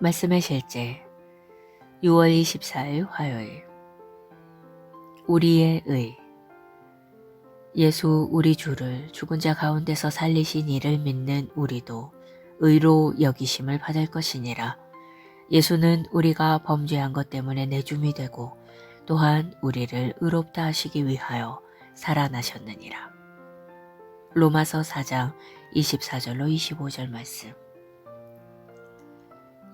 말씀의 실제 6월 24일 화요일 우리의 의 예수 우리 주를 죽은 자 가운데서 살리신 이를 믿는 우리도 의로 여기심을 받을 것이니라. 예수는 우리가 범죄한 것 때문에 내줌이 되고 또한 우리를 의롭다 하시기 위하여 살아나셨느니라. 로마서 4장 24절로 25절 말씀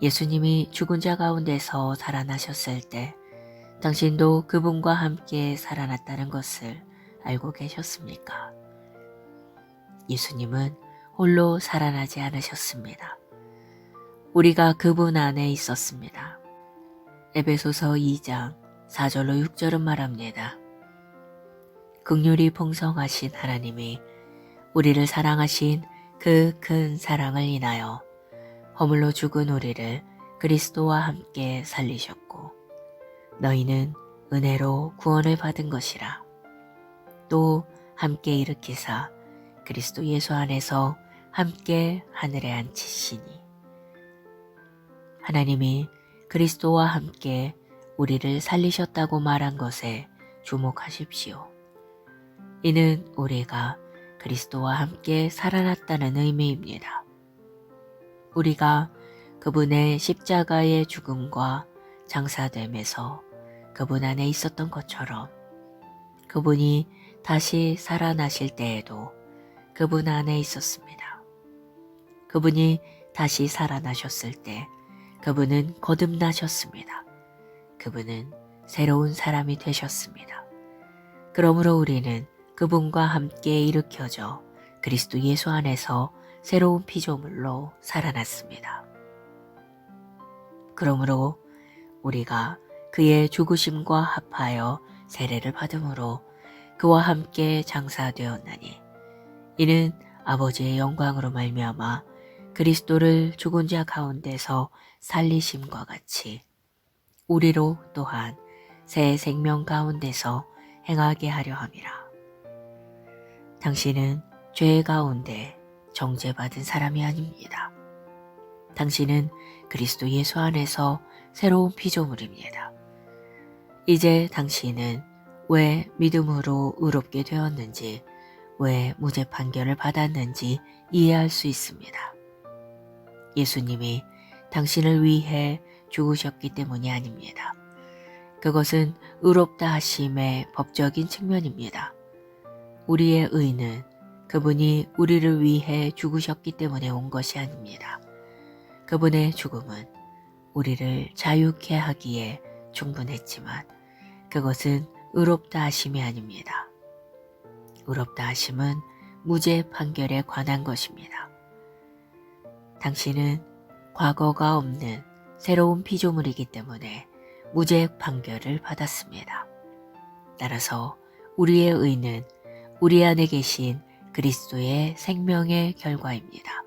예수님이 죽은 자 가운데서 살아나셨을 때 당신도 그분과 함께 살아났다는 것을 알고 계셨습니까? 예수님은 홀로 살아나지 않으셨습니다. 우리가 그분 안에 있었습니다. 에베소서 2장 4절로 6절은 말합니다. 극률이 풍성하신 하나님이 우리를 사랑하신 그 큰 사랑을 인하여 허물로 죽은 우리를 그리스도와 함께 살리셨고 너희는 은혜로 구원을 받은 것이라. 또 함께 일으키사 그리스도 예수 안에서 함께 하늘에 앉히시니 하나님이 그리스도와 함께 우리를 살리셨다고 말한 것에 주목하십시오. 이는 우리가 그리스도와 함께 살아났다는 의미입니다. 우리가 그분의 십자가의 죽음과 장사됨에서 그분 안에 있었던 것처럼 그분이 다시 살아나실 때에도 그분 안에 있었습니다. 그분이 다시 살아나셨을 때 그분은 거듭나셨습니다. 그분은 새로운 사람이 되셨습니다. 그러므로 우리는 그분과 함께 일으켜져 그리스도 예수 안에서 새로운 피조물로 살아났습니다. 그러므로 우리가 그의 죽으심과 합하여 세례를 받음으로 그와 함께 장사되었나니 이는 아버지의 영광으로 말미암아 그리스도를 죽은 자 가운데서 살리심과 같이 우리로 또한 새 생명 가운데서 행하게 하려 함이라. 당신은 죄 가운데 정죄받은 사람이 아닙니다. 당신은 그리스도 예수 안에서 새로운 피조물입니다. 이제 당신은 왜 믿음으로 의롭게 되었는지, 왜 무죄 판결을 받았는지 이해할 수 있습니다. 예수님이 당신을 위해 죽으셨기 때문이 아닙니다. 그것은 의롭다 하심의 법적인 측면입니다. 우리의 의는 그분이 우리를 위해 죽으셨기 때문에 온 것이 아닙니다. 그분의 죽음은 우리를 자유케 하기에 충분했지만 그것은 의롭다 하심이 아닙니다. 의롭다 하심은 무죄 판결에 관한 것입니다. 당신은 과거가 없는 새로운 피조물이기 때문에 무죄 판결을 받았습니다. 따라서 우리의 의는 우리 안에 계신 그리스도의 생명의 결과입니다.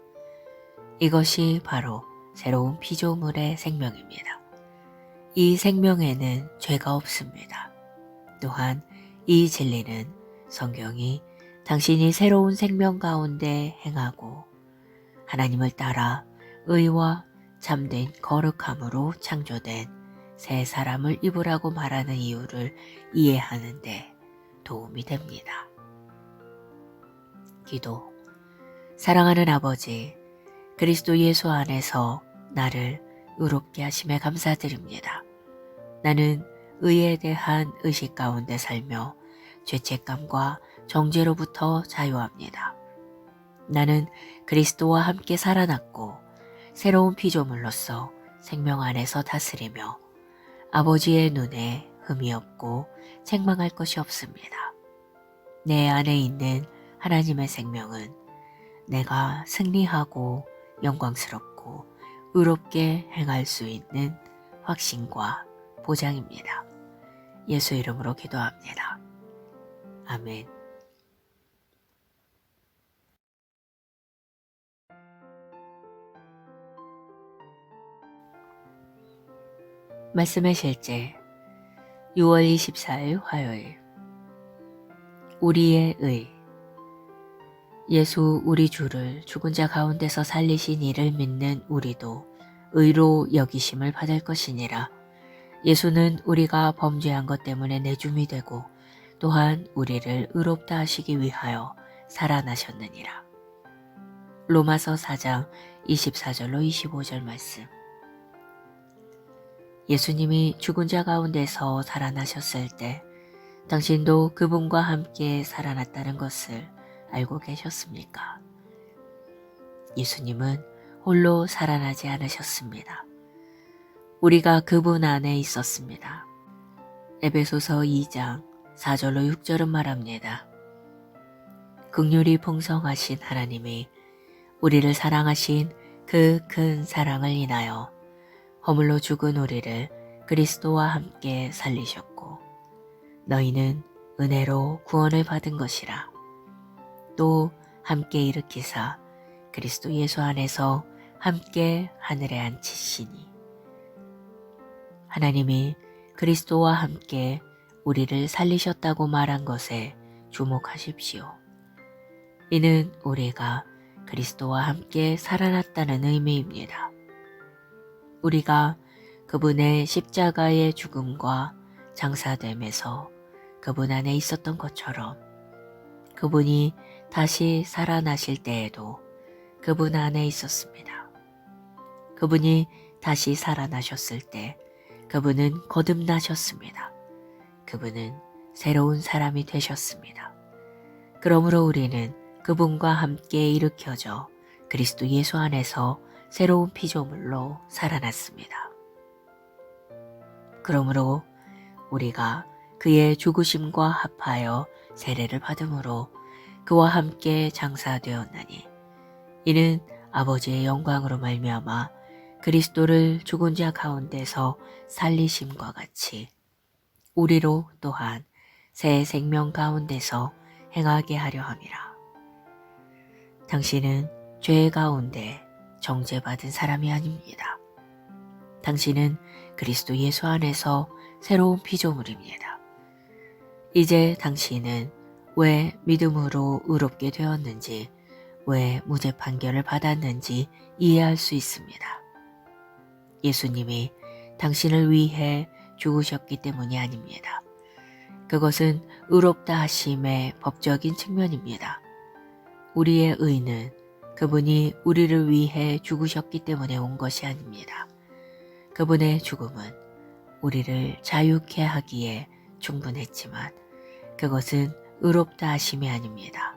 이것이 바로 새로운 피조물의 생명입니다. 이 생명에는 죄가 없습니다. 또한 이 진리는 성경이 당신이 새로운 생명 가운데 행하고 하나님을 따라 의와 참된 거룩함으로 창조된 새 사람을 입으라고 말하는 이유를 이해하는데 도움이 됩니다. 기도. 사랑하는 아버지, 그리스도 예수 안에서 나를 의롭게 하심에 감사드립니다. 나는 의에 대한 의식 가운데 살며 죄책감과 정죄로부터 자유합니다. 나는 그리스도와 함께 살아났고 새로운 피조물로서 생명 안에서 다스리며 아버지의 눈에 흠이 없고 책망할 것이 없습니다. 내 안에 있는 하나님의 생명은 내가 승리하고 영광스럽고 의롭게 행할 수 있는 확신과 보장입니다. 예수 이름으로 기도합니다. 아멘. 말씀의 실제 6월 24일 화요일 우리의 의 예수 우리 주를 죽은 자 가운데서 살리신 이를 믿는 우리도 의로 여기심을 받을 것이니라. 예수는 우리가 범죄한 것 때문에 내줌이 되고 또한 우리를 의롭다 하시기 위하여 살아나셨느니라. 로마서 4장 24절로 25절 말씀. 예수님이 죽은 자 가운데서 살아나셨을 때 당신도 그분과 함께 살아났다는 것을 알고 계셨습니까? 예수님은 홀로 살아나지 않으셨습니다. 우리가 그분 안에 있었습니다. 에베소서 2장 4절로 6절은 말합니다. 극률이 풍성하신 하나님이 우리를 사랑하신 그 큰 사랑을 인하여 허물로 죽은 우리를 그리스도와 함께 살리셨고 너희는 은혜로 구원을 받은 것이라. 또 함께 일으키사 그리스도 예수 안에서 함께 하늘에 앉히시니 하나님이 그리스도와 함께 우리를 살리셨다고 말한 것에 주목하십시오. 이는 우리가 그리스도와 함께 살아났다는 의미입니다. 우리가 그분의 십자가의 죽음과 장사됨에서 그분 안에 있었던 것처럼 그분이 다시 살아나실 때에도 그분 안에 있었습니다. 그분이 다시 살아나셨을 때 그분은 거듭나셨습니다. 그분은 새로운 사람이 되셨습니다. 그러므로 우리는 그분과 함께 일으켜져 그리스도 예수 안에서 새로운 피조물로 살아났습니다. 그러므로 우리가 그의 죽으심과 합하여 세례를 받음으로 그와 함께 장사되었나니 이는 아버지의 영광으로 말미암아 그리스도를 죽은 자 가운데서 살리심과 같이 우리로 또한 새 생명 가운데서 행하게 하려 함이라. 당신은 죄 가운데 정죄받은 사람이 아닙니다. 당신은 그리스도 예수 안에서 새로운 피조물입니다. 이제 당신은 왜 믿음으로 의롭게 되었는지, 왜 무죄 판결을 받았는지 이해할 수 있습니다. 예수님이 당신을 위해 죽으셨기 때문이 아닙니다. 그것은 의롭다 하심의 법적인 측면입니다. 우리의 의는 그분이 우리를 위해 죽으셨기 때문에 온 것이 아닙니다. 그분의 죽음은 우리를 자유케 하기에 충분했지만 그것은 의롭다 하심이 아닙니다.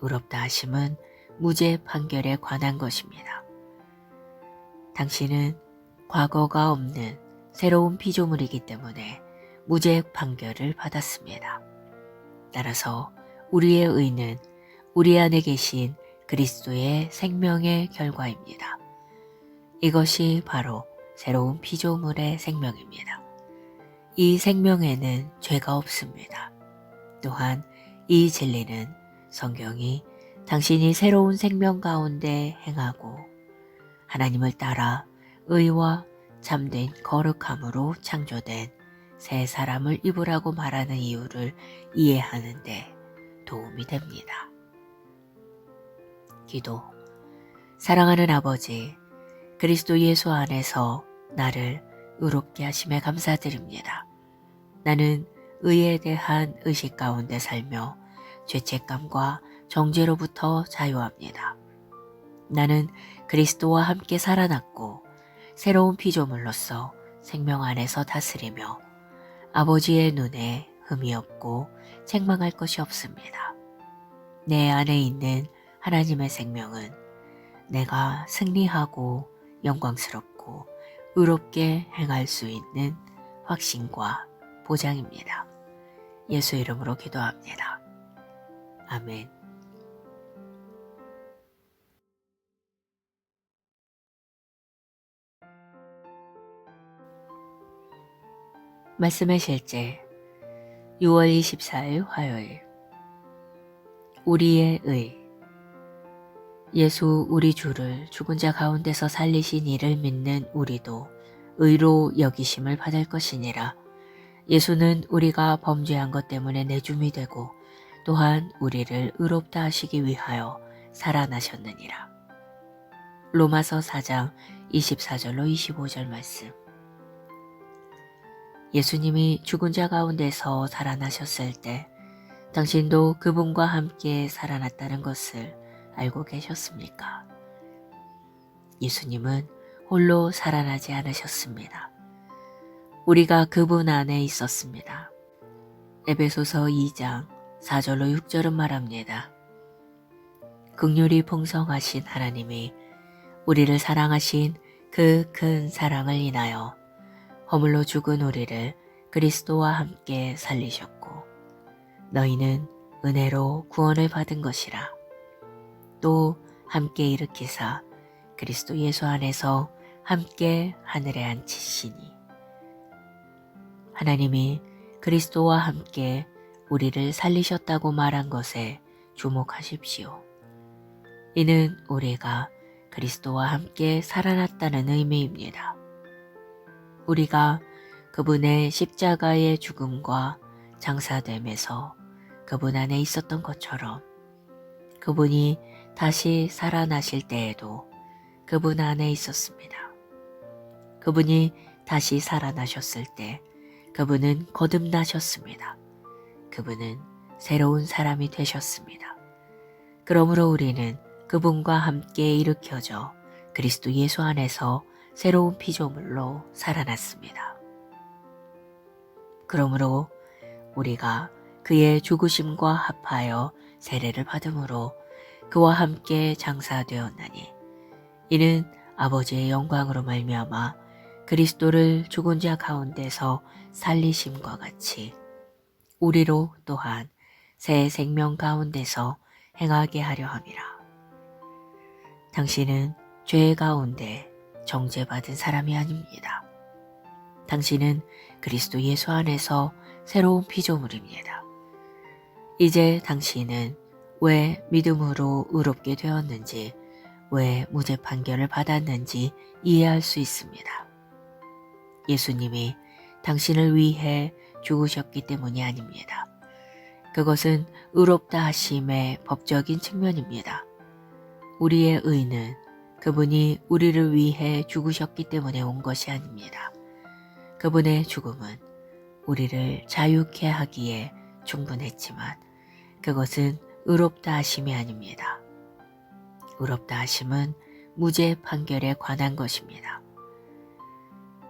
의롭다 하심은 무죄 판결에 관한 것입니다. 당신은 과거가 없는 새로운 피조물이기 때문에 무죄 판결을 받았습니다. 따라서 우리의 의는 우리 안에 계신 그리스도의 생명의 결과입니다. 이것이 바로 새로운 피조물의 생명입니다. 이 생명에는 죄가 없습니다. 또한 이 진리는 성경이 당신이 새로운 생명 가운데 행하고 하나님을 따라 의와 참된 거룩함으로 창조된 새 사람을 입으라고 말하는 이유를 이해하는데 도움이 됩니다. 기도. 사랑하는 아버지, 그리스도 예수 안에서 나를 의롭게 하심에 감사드립니다. 나는 의에 대한 의식 가운데 살며 죄책감과 정죄로부터 자유합니다. 나는 그리스도와 함께 살아났고 새로운 피조물로서 생명 안에서 다스리며 아버지의 눈에 흠이 없고 책망할 것이 없습니다. 내 안에 있는 하나님의 생명은 내가 승리하고 영광스럽고 의롭게 행할 수 있는 확신과 보장입니다. 예수 이름으로 기도합니다. 아멘. 말씀의 실제 6월 24일 화요일 우리의 의 예수 우리 주를 죽은 자 가운데서 살리신 이를 믿는 우리도 의로 여기심을 받을 것이니라. 예수는 우리가 범죄한 것 때문에 내줌이 되고 또한 우리를 의롭다 하시기 위하여 살아나셨느니라. 로마서 4장 24절로 25절 말씀. 예수님이 죽은 자 가운데서 살아나셨을 때 당신도 그분과 함께 살아났다는 것을 알고 계셨습니까? 예수님은 홀로 살아나지 않으셨습니다. 우리가 그분 안에 있었습니다. 에베소서 2장 4절로 6절은 말합니다. 극률이 풍성하신 하나님이 우리를 사랑하신 그 큰 사랑을 인하여 허물로 죽은 우리를 그리스도와 함께 살리셨고 너희는 은혜로 구원을 받은 것이라 또 함께 일으키사 그리스도 예수 안에서 함께 하늘에 앉히시니 하나님이 그리스도와 함께 우리를 살리셨다고 말한 것에 주목하십시오. 이는 우리가 그리스도와 함께 살아났다는 의미입니다. 우리가 그분의 십자가의 죽음과 장사됨에서 그분 안에 있었던 것처럼 그분이 다시 살아나실 때에도 그분 안에 있었습니다. 그분이 다시 살아나셨을 때 그분은 거듭나셨습니다. 그분은 새로운 사람이 되셨습니다. 그러므로 우리는 그분과 함께 일으켜져 그리스도 예수 안에서 새로운 피조물로 살아났습니다. 그러므로 우리가 그의 죽으심과 합하여 세례를 받음으로 그와 함께 장사되었나니 이는 아버지의 영광으로 말미암아 그리스도를 죽은 자 가운데서 살리심과 같이 우리로 또한 새 생명 가운데서 행하게 하려 함이라. 당신은 죄 가운데 정죄받은 사람이 아닙니다. 당신은 그리스도 예수 안에서 새로운 피조물입니다. 이제 당신은 왜 믿음으로 의롭게 되었는지, 왜 무죄 판결을 받았는지 이해할 수 있습니다. 예수님이 당신을 위해 죽으셨기 때문이 아닙니다. 그것은 의롭다 하심의 법적인 측면입니다. 우리의 의는 그분이 우리를 위해 죽으셨기 때문에 온 것이 아닙니다. 그분의 죽음은 우리를 자유케 하기에 충분했지만 그것은 의롭다 하심이 아닙니다. 의롭다 하심은 무죄 판결에 관한 것입니다.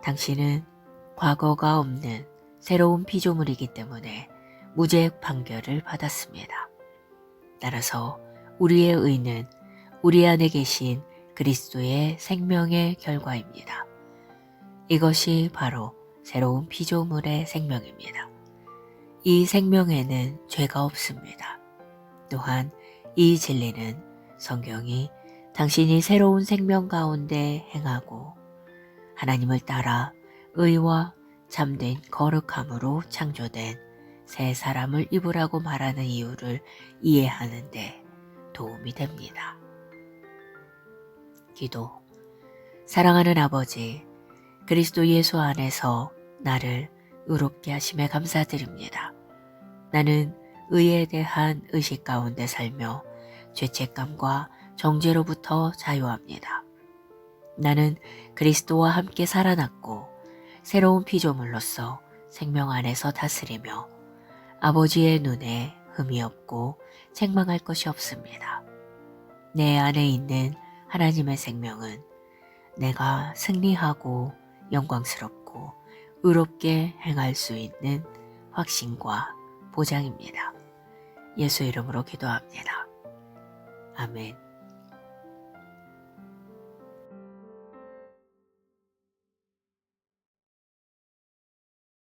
당신은 과거가 없는 새로운 피조물이기 때문에 무죄 판결을 받았습니다. 따라서 우리의 의는 우리 안에 계신 그리스도의 생명의 결과입니다. 이것이 바로 새로운 피조물의 생명입니다. 이 생명에는 죄가 없습니다. 또한 이 진리는 성경이 당신이 새로운 생명 가운데 행하고 하나님을 따라 의와 참된 거룩함으로 창조된 새 사람을 입으라고 말하는 이유를 이해하는데 도움이 됩니다. 기도. 사랑하는 아버지, 그리스도 예수 안에서 나를 의롭게 하심에 감사드립니다. 나는 의에 대한 의식 가운데 살며 죄책감과 정죄로부터 자유합니다. 나는 그리스도와 함께 살아났고 새로운 피조물로서 생명 안에서 다스리며 아버지의 눈에 흠이 없고 책망할 것이 없습니다. 내 안에 있는 하나님의 생명은 내가 승리하고 영광스럽고 의롭게 행할 수 있는 확신과 보장입니다. 예수 이름으로 기도합니다. 아멘.